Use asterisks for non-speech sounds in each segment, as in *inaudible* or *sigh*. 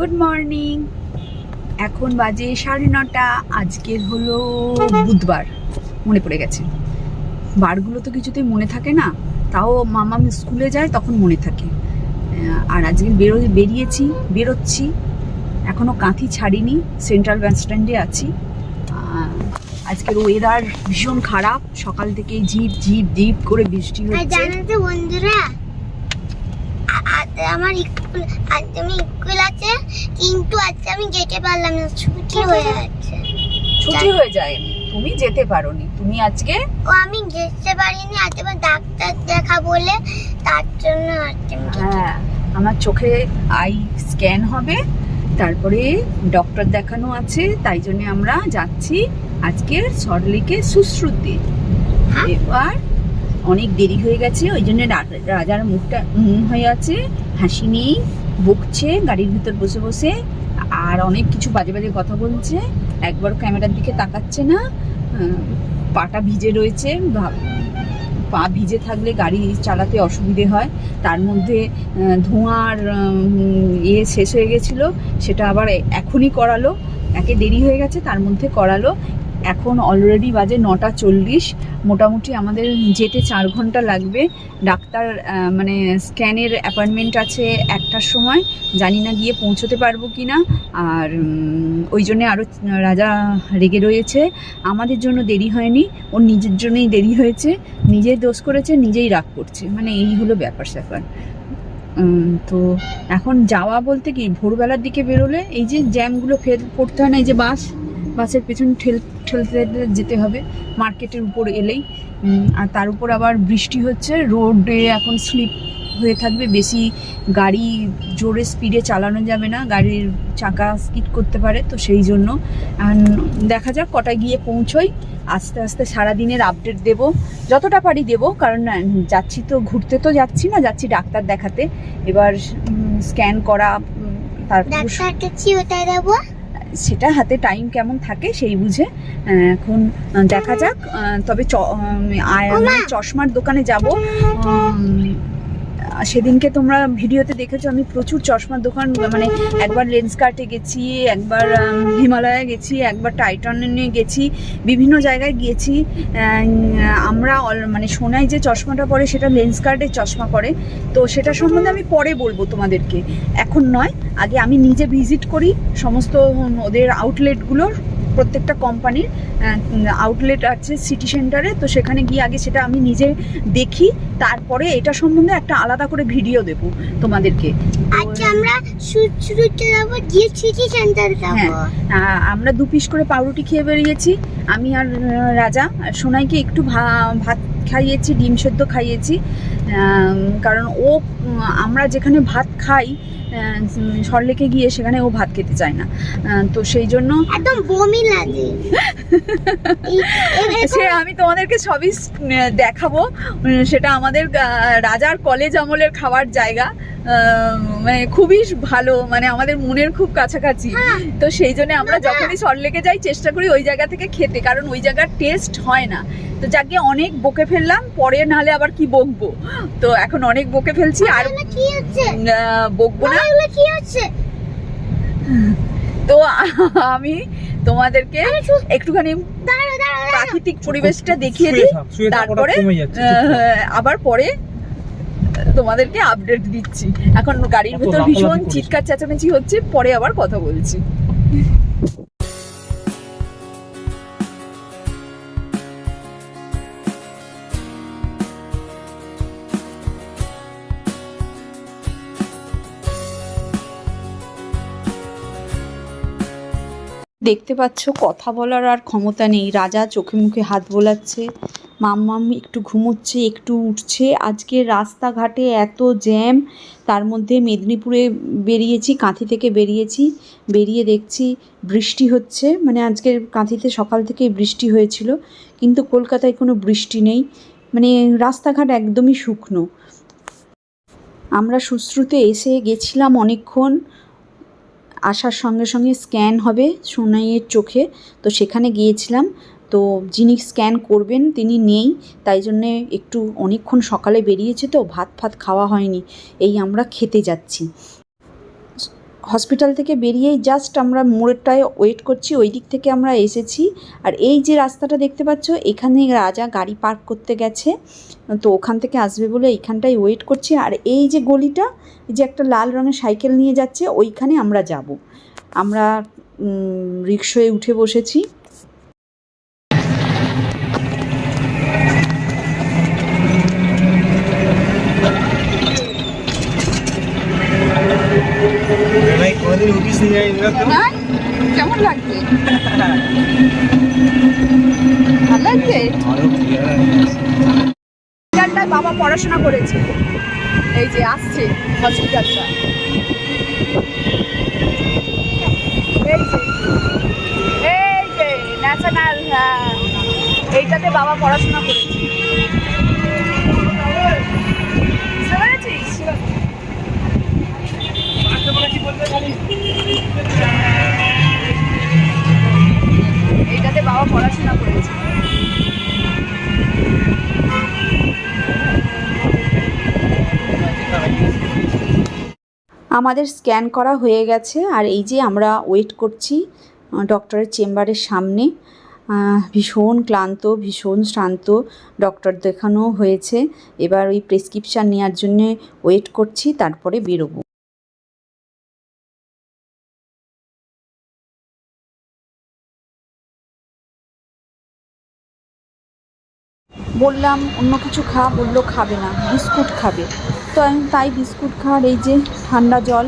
Good morning এখন বাজে সাড়ে নটা আজকের হলো বুধবার মনে পড়ে গেছে। বারগুলো তো কিছুতেই মনে থাকে না তাও মামা স্কুলে যায় তখন মনে থাকে। আর আজকে বেরো বেরিয়েছি বেরোচ্ছি এখনও কাঁথি ছাড়িনি সেন্ট্রাল বাস স্ট্যান্ডে আছি। আজকের ওয়েদার ভীষণ খারাপ সকাল থেকে ঝিপ ঝিপ ঝিপ করে বৃষ্টি হচ্ছে। বন্ধুরা আ- আমার স্কুল আজ আমি স্কুল আছে কিন্তু আজকে আমি যেতে পারলাম না ছুটি হয়ে যাচ্ছে। ছুটি হয়ে যায় তুমি যেতে পারোনি তুমি আজকে? ও আমি যেতে পারিনি আজ আবার ডাক্তার দেখা বলে তার জন্য আজকে হ্যাঁ আমার চোখে আই স্ক্যান হবে তারপরে ডক্টর দেখানো আছে তাই জন্য আমরা যাচ্ছি আজকে সরলিকে সুশ্রুতি। হ্যাঁ? এবার অনেক দেরি হয়ে গেছে, ওই জন্য রাজার মুখটা হয়ে আছে। হাসি নেই, বকছে গাড়ির ভিতর বসে বসে, আর অনেক কিছু বাজে বাজে কথা বলছে। একবার ক্যামেরার দিকে তাকাচ্ছে না। পাটা ভিজে রয়েছে পা ভিজে থাকলে গাড়ি চালাতে অসুবিধে হয়। তার মধ্যে ধোঁয়ার ইয়ে শেষ হয়ে গেছিল, সেটা আবার এখনই করালো। একে দেরি হয়ে গেছে, তার মধ্যে করালো। এখন অলরেডি বাজে নটা চল্লিশ। মোটামুটি আমাদের যেতে চার ঘণ্টা লাগবে। ডাক্তার মানে স্ক্যানের অ্যাপয়েন্টমেন্ট আছে একটার সময়। জানি না গিয়ে পৌঁছতে পারব কি না আর ওই জন্যে আরও রাজা রেগে রয়েছে। আমাদের জন্য দেরি হয়নি। ওর নিজের জন্যই দেরি হয়েছে। নিজেই দোষ করেছে, নিজেই রাগ করছে। মানে এই হলো ব্যাপার স্যাপার। তো এখন যাওয়া বলতে কি, ভোরবেলার দিকে বেরোলে এই যে জ্যামগুলো ফের পড়তে হয় না এই যে বাস বাসের পেছন ঠেল, ঠেলতে যেতে হবে। মার্কেটের উপর এলেই। আর তার উপর আবার বৃষ্টি হচ্ছে। রোডে এখন স্লিপ হয়ে থাকবে। বেশি গাড়ি জোরে স্পিডে চালানো যাবে না। গাড়ির চাকা স্কিড করতে পারে, তো সেই জন্য। দেখা যাক কটায় গিয়ে পৌঁছোই। আস্তে আস্তে সারা দিনের আপডেট দেব। যতটা পারি দেব। কারণ যাচ্ছি তো, ঘুরতে তো যাচ্ছি না। যাচ্ছি ডাক্তার দেখাতে। এবার স্ক্যান করা তারপর সেটা হাতে টাইম কেমন থাকে সেই বুঝে এখন দেখা যাক তবে মানে চশমার দোকানে যাব সেদিনকে তোমরা ভিডিওতে দেখেছ আমি প্রচুর চশমার দোকান মানে একবার লেন্স কার্টে গেছি একবার হিমালয়ে গেছি একবার টাইটনে গেছি বিভিন্ন জায়গায় গিয়েছি আমরা মানে সোনাই যে চশমাটা পরে সেটা লেন্স কার্টের চশমা পরে তো সেটা সম্বন্ধে আমি পরে বলব তোমাদেরকে এখন নয় আগে আমি নিজে ভিজিট করি সমস্ত ওদের আউটলেটগুলোর প্রত্যেকটা কোম্পানির আউটলেট আছে সিটি সেন্টারে তো সেখানে গিয়ে আগে সেটা আমি নিজে দেখি তারপরে এটা সম্বন্ধে একটা আলাদা করে ভিডিও দেবো তোমাদেরকে। তো, আজকে আমরা শুরুতে যাব গিয়ে সিটি সেন্টার যাব। আহ, আমরা দু পিস করে পাউরুটি খেয়ে বেরিয়েছি আমি আর রাজা। আর সোনাইকে একটু ভাত খাইয়েছি ডিম সেদ্ধ খাইয়েছি। কারণ ও আমরা যেখানে ভাত খাই সরলেকে গিয়ে সেখানে ও ভাত খেতে চায় না। তো সেই জন্য একদম বমি লাগে। *laughs* সে আমি তোমাদেরকে সবই দেখাবো। সেটা আমাদের রাজার কলেজ আমলের খাওয়ার জায়গা। মানে খুবই ভালো মানে আমাদের মনের খুব কাছাকাছি। হ্যাঁ। তো সেই জন্য আমরা যখনই সরলেকে যাই চেষ্টা করি ওই জায়গা থেকে খেতে কারণ ওই জায়গার টেস্ট হয় না। তো যাকে অনেক বকে ফেললাম পরে নাহলে আবার কি বকবো? তো এখন অনেক বকে ফেলছি আর বকবো না। এগুলো কি হচ্ছে তো আমি তোমাদেরকে একটুখানি প্রাকৃতিক পরিবেশটা দেখিয়ে দিই। তারপরে আবার পরে তোমাদেরকে আপডেট দিচ্ছি। এখন গাড়ির ভেতর ভিতর ভীষণ চিৎকার চেঁচামেচি হচ্ছে পরে আবার কথা বলছি। দেখতে পাচ্ছ, কথা বলার আর ক্ষমতা নেই। রাজা চোখে মুখে হাত বোলাচ্ছে। মাম্মাম একটু ঘুমোচ্ছে, একটু উঠছে। আজকে রাস্তাঘাটে এত জ্যাম, তার মধ্যে মেদিনীপুরে বেরিয়েছি, কাঁথি থেকে বেরিয়েছি। বেরিয়ে দেখছি বৃষ্টি হচ্ছে। মানে আজকে কাঁথিতে সকাল থেকে বৃষ্টি হয়েছিল। কিন্তু কলকাতায় কোনো বৃষ্টি নেই। মানে রাস্তাঘাট একদমই শুকনো। আমরা সুশ্রুতে এসে গেছিলাম অনেকক্ষণ। আসার সঙ্গে সঙ্গে স্ক্যান হবে সোনাইয়ের চোখে। তো সেখানে গিয়েছিলাম। তো যিনি স্ক্যান করবেন তিনি নেই। তাই জন্যে একটু অনেকক্ষণ সকালে বেরিয়েছে তো ভাত ফাত খাওয়া হয়নি। এই আমরা খেতে যাচ্ছি। হসপিটাল থেকে বেরিয়েই জাস্ট আমরা মোড়টায় ওয়েট করছি, ওই দিক থেকে আমরা এসেছি। আর এই যে রাস্তাটা দেখতে পাচ্ছ, এখানে রাজা গাড়ি পার্ক করতে গেছে। তো ওখান থেকে আসবে বলে এইখানটাই ওয়েট করছি। আর এই যে গলিটা যে একটা লাল রঙের সাইকেল নিয়ে যাচ্ছে, ওইখানে আমরা যাব। আমরা রিক্সায় উঠে বসেছি। কেমন লাগছে? ভালো লাগছে? বাবা পড়াশোনা করেছে। এই যে আসছে হসপিটালটা এই এই যে ন্যাশনাল হ্যাঁ। এইটাতে বাবা পড়াশোনা করেছে বুঝতে পেরেছিস এইটাতে বাবা পড়াশোনা করেছে। আমাদের স্ক্যান করা হয়ে গেছে, আর এই যে আমরা ওয়েট করছি ডক্টরের চেম্বারের সামনে। ভীষণ ক্লান্ত, ভীষণ শ্রান্ত ডক্টর দেখানো হয়েছে। এবার ওই প্রেসক্রিপশান নেওয়ার জন্যে ওয়েট করছি, তারপরে বেরোবো। বললাম, অন্য কিছু খা। বলল, খাবে না, বিস্কুট খাবে। তো আমি তাই বিস্কুট খাওয়ার এই যে ঠান্ডা জল,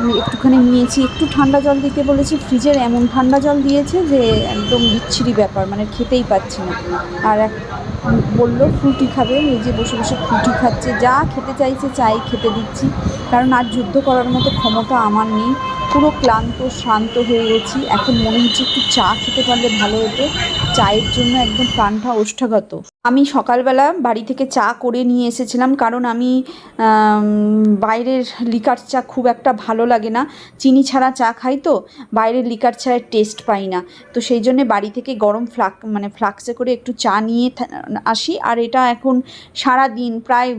আমি একটুখানি নিয়েছি। একটু ঠান্ডা জল দিতে বলেছি, ফ্রিজের এমন ঠান্ডা জল দিয়েছে যে একদম বিচ্ছিরি ব্যাপার মানে খেতেই পাচ্ছি না। আর এক বলল, ফ্রুটি খাবে। এই যে বসে বসে ফ্রুটি খাচ্ছে, যা খেতে চাইছে চাই খেতে দিচ্ছি। কারণ আর যুদ্ধ করার মতো ক্ষমতা আমার নেই। পুরো ক্লান্ত, শান্ত হয়ে গেছি। এখন মনে হচ্ছে একটু চা খেতে পারলে ভালো হতো। চায়ের জন্য একদম প্রাণটা ওষ্ঠাগত। আমি সকালবেলা বাড়ি থেকে চা করে নিয়ে এসেছিলাম কারণ আমি বাইরের লিকার চা খুব একটা ভালো লাগে না। চিনি ছাড়া চা খাই তো, বাইরের লিকার চায়ের টেস্ট পাই না। তো সেই জন্যে বাড়ি থেকে গরম ফ্লাক মানে ফ্লাক্সে করে একটু চা নিয়ে আসি। আর এটা এখন সারা দিন প্রায়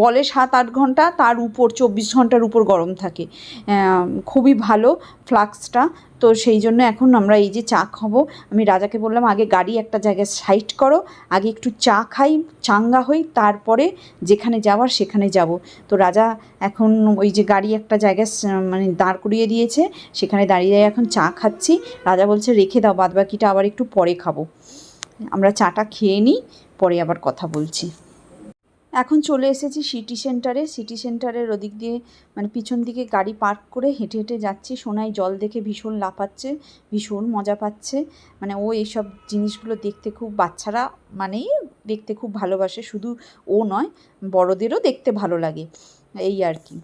বলে সাত আট ঘণ্টা, তার উপর, চব্বিশ ঘণ্টার উপর গরম থাকে। খুবই ভালো ফ্লাক্সটা। তো সেই জন্য এখন আমরা এই যে চা খাব, আমি রাজাকে বললাম, আগে গাড়ি একটা জায়গায় সাইড করো, আগে একটু চা খাই, চাঙ্গা হই, তারপরে যেখানে যাওয়ার সেখানে যাব। তো রাজা এখন ওই যে গাড়ি একটা জায়গায় মানে দাঁড় করিয়ে দিয়েছে, সেখানে দাঁড়িয়ে এখন চা খাচ্ছি। রাজা বলছে, রেখে দাও, বাদবাকিটা আবার একটু পরে খাব। আমরা চাটা খেয়ে নিই, পরে আবার কথা বলছি। এখন চলে এসেছি সিটি সেন্টারে। সিটি সেন্টারের ওদিক দিয়ে মানে পিছন দিকে গাড়ি পার্ক করে হেঁটে হেঁটে যাচ্ছি। সোনাই জল দেখে ভীষণ লাফাচ্ছে, ভীষণ মজা পাচ্ছে। মানে ও এইসব জিনিসগুলো দেখতে খুব, বাচ্চারা মানেই দেখতে খুব ভালোবাসে। শুধু ও নয়, বড়দেরও দেখতে ভালো লাগে। এই আর কি।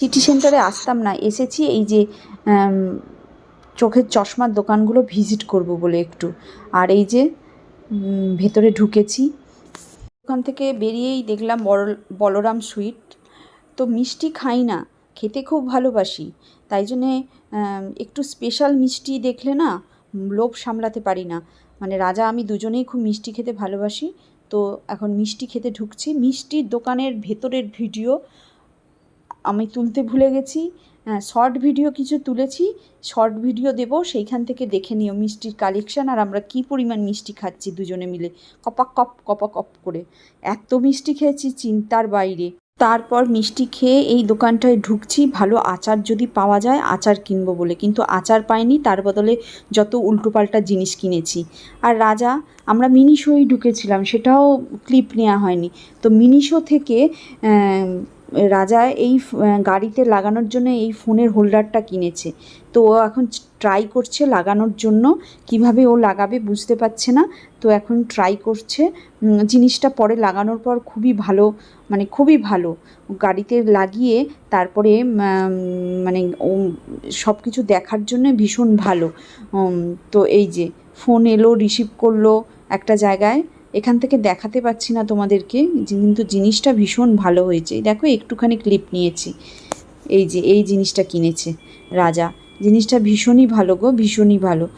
সিটি সেন্টারে আসতাম না, এসেছি এই যে চোখের চশমার দোকানগুলো ভিজিট করব বলে একটু। আর এই যে ভেতরে ঢুকেছি। ওখান থেকে বেরিয়েই দেখলাম বলরাম সুইট। তো মিষ্টি খাই না, খেতে খুব ভালোবাসি। তাই জন্যে একটু স্পেশাল মিষ্টি দেখলে না, লোভ সামলাতে পারি না। মানে রাজা, আমি দুজনেই খুব মিষ্টি খেতে ভালোবাসি। তো এখন মিষ্টি খেতে ঢুকছি। মিষ্টির দোকানের ভেতরের ভিডিও আমি তুলতে ভুলে গেছি। শর্ট ভিডিও কিছু তুলেছি। শর্ট ভিডিও দেবো, সেইখান থেকে দেখে নিও মিষ্টির কালেকশান আর আমরা কী পরিমাণ মিষ্টি খাচ্ছি দুজনে মিলে। কপাক কপ কপাক কপ করে। এত মিষ্টি খেয়েছি চিন্তার বাইরে। তারপর মিষ্টি খেয়ে এই দোকানটায় ঢুকছি। ভালো আচার যদি পাওয়া যায়, আচার কিনবো বলে। কিন্তু আচার পাইনি, তার বদলে যত উল্টোপাল্টা জিনিস কিনেছি। আর রাজা, আমরা মিনিশোই ঢুকেছিলাম, সেটাও ক্লিপ নেওয়া হয়নি। তো মিনিশো থেকে রাজা এই গাড়িতে লাগানোর জন্য এই ফোনের হোল্ডারটা কিনেছে। তো ও এখন ট্রাই করছে লাগানোর জন্য। কীভাবে ও লাগাবে বুঝতে পারছে না। তো এখন ট্রাই করছে। জিনিসটা পরে লাগানোর পর খুবই ভালো মানে খুবই ভালো। গাড়িতে লাগিয়ে তারপরে মানে সব কিছু দেখার জন্য ভীষণ ভালো। তো এই যে, ফোন এলো, রিসিভ করল একটা জায়গায়। এখান থেকে দেখাতে পাচ্ছি না তোমাদেরকে কিন্তু জিনিসটা ভীষণ ভালো হয়েছে। দেখো, একটুখানি ক্লিপ নিয়েছি। এই যে, এই জিনিসটা কিনেছে রাজা। জিনিসটা ভীষণই ভালো গো, ভীষণই ভালো।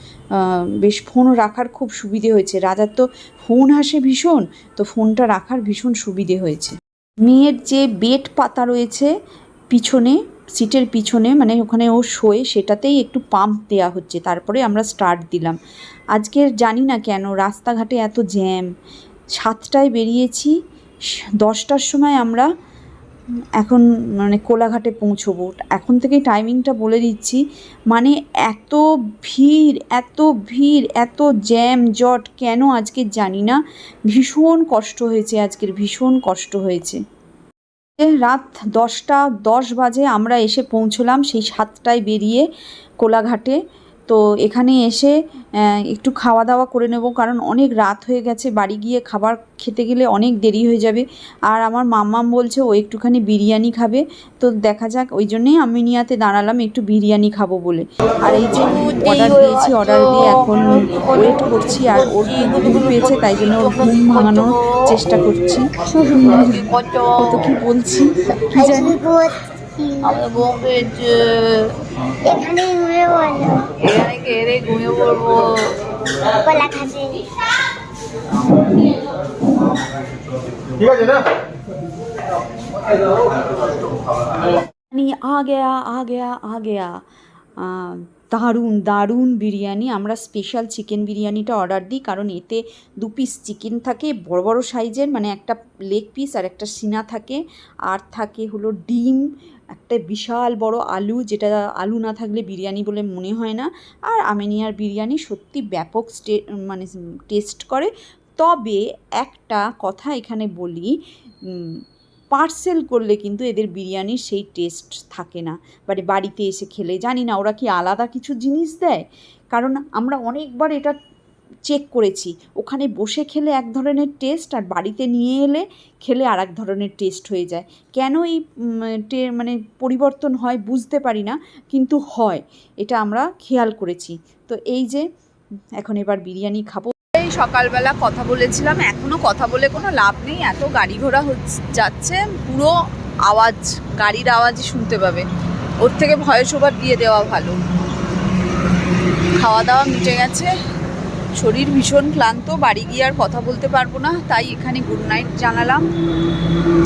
বেশ ফোন রাখার খুব সুবিধে হয়েছে। রাজার তো ফোন হাসে ভীষণ, তো ফোনটা রাখার ভীষণ সুবিধে হয়েছে। মেয়ের যে বেড পাতা রয়েছে পিছনে সিটের পিছনে মানে ওখানে ও শোয়ে, সেটাতেই একটু পাম্প দেওয়া হচ্ছে। তারপরে আমরা স্টার্ট দিলাম। আজকের জানি না কেন, রাস্তাঘাটে এত জ্যাম সাতটায় বেরিয়েছি দশটার সময় আমরা এখন মানে কোলাঘাটে পৌঁছবো। এখন থেকেই টাইমিংটা বলে দিচ্ছি মানে এত ভিড় এত ভিড়, এত জ্যাম জট, কেন আজকে জানি না। ভীষণ কষ্ট হয়েছে আজকের, ভীষণ কষ্ট হয়েছে। রাত দশটা দশ বাজে আমরা এসে পৌঁছলাম সেই সাতটায় বেরিয়ে কোলাঘাটে। তো এখানে এসে একটু খাওয়া দাওয়া করে নেব কারণ অনেক রাত হয়ে গেছে বাড়ি গিয়ে খাবার খেতে গেলে অনেক দেরি হয়ে যাবে। আর আমার মাম্মাম বলছে ও একটুখানি বিরিয়ানি খাবে। তো দেখা যাক ওই জন্যেই আমি নিয়াতে দাঁড়ালাম একটু বিরিয়ানি খাব বলে। আর এই যে অর্ডার দিয়েছি অর্ডার দিয়ে এখন ওয়েট করছি আর ওর ঘুম পেয়েছে তাই জন্য ওর ঘুম ভাঙানোর চেষ্টা করছি। তো কি বলছি কি জানি? আমি পেয়েছে এখানে ঘুমিয়ে পড়ল এখানে কেড়ে ঘুমিয়ে পড়ব। কলা খাচ্ছে ঠিক আছে না? বিরিয়ানি আ গেয়া আ গেয়া আ গেয়া আহ, দারুণ দারুণ বিরিয়ানি। আমরা স্পেশাল চিকেন বিরিয়ানিটা অর্ডার দিই, কারণ এতে দু পিস চিকেন থাকে, বড় বড় সাইজের মানে একটা লেগ পিস আর একটা সিনা থাকে। আর থাকে হলো ডিম, একটা বিশাল বড় আলু, যেটা আলু না থাকলে বিরিয়ানি বলে মনে হয় না। আর আমেনিয়ার বিরিয়ানি সত্যি ব্যাপক স্টে মানে টেস্ট করে। তবে একটা কথা এখানে বলি পার্সেল করলে কিন্তু এদের বিরিয়ানির সেই টেস্ট থাকে না। মানে বাড়িতে এসে খেলে, জানি না ওরা কি আলাদা কিছু জিনিস দেয়? কারণ আমরা অনেকবার এটা চেক করেছি। ওখানে বসে খেলে এক ধরনের টেস্ট আর বাড়িতে নিয়ে এলে খেলে আর এক ধরনের টেস্ট হয়ে যায়। কেন এই মানে পরিবর্তন হয় বুঝতে পারি না, কিন্তু হয়। এটা আমরা খেয়াল করেছি। তো এই যে, এখন এবার বিরিয়ানি খাব। সকালবেলা কথা বলেছিলাম, এখনও কথা বলে কোনো লাভ নেই, এত গাড়ি ঘোড়া যাচ্ছে, পুরো আওয়াজ, গাড়ির আওয়াজই শুনতে পাবে। ওর থেকে ভয়েস ওভার দিয়ে দেওয়া ভালো। খাওয়া দাওয়া মিটে গেছে, শরীর ভীষণ ক্লান্ত, বাড়ি গিয়ে আর কথা বলতে পারব না, তাই এখানে গুড নাইট জানালাম।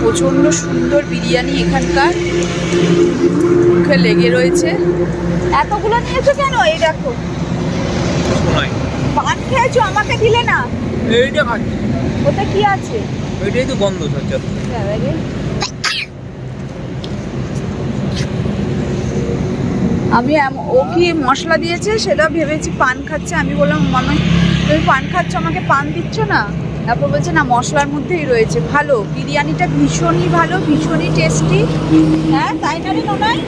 প্রচণ্ড সুন্দর বিরিয়ানি এখানকার, মুখে লেগে রয়েছে। এতগুলো নিয়েছো কেন? এই দেখো। খেয়েছো? আমাকে দিলে না? এইটা খাচ্ছি। ওটা কি আছে? ওইটাই তো গন্ধ সজ্জা আমি ও কি মশলা দিয়েছে? সেটা ভেবেছি পান খাচ্ছে। আমি বললাম মামা তুমি পান খাচ্ছ? আমাকে পান দিচ্ছ না? তারপর বলছে না মশলার মধ্যেই রয়েছে। ভালো। বিরিয়ানিটা ভীষণই ভালো ভীষণই টেস্টি হ্যাঁ তাই না রে নোনাই?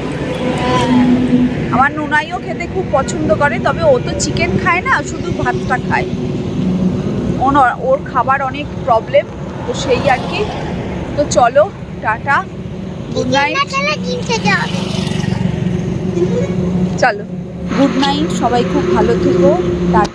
আমার নুনাইও খেতে খুব পছন্দ করে তবে ও তো চিকেন খায় না শুধু ভাতটা খায়। ওনার ওর খাবার অনেক প্রবলেম তো সেই আর কি। তো চলো টাটা গুড নাইট চলো গুড নাইট সবাই খুব ভালো থেকো টাটা।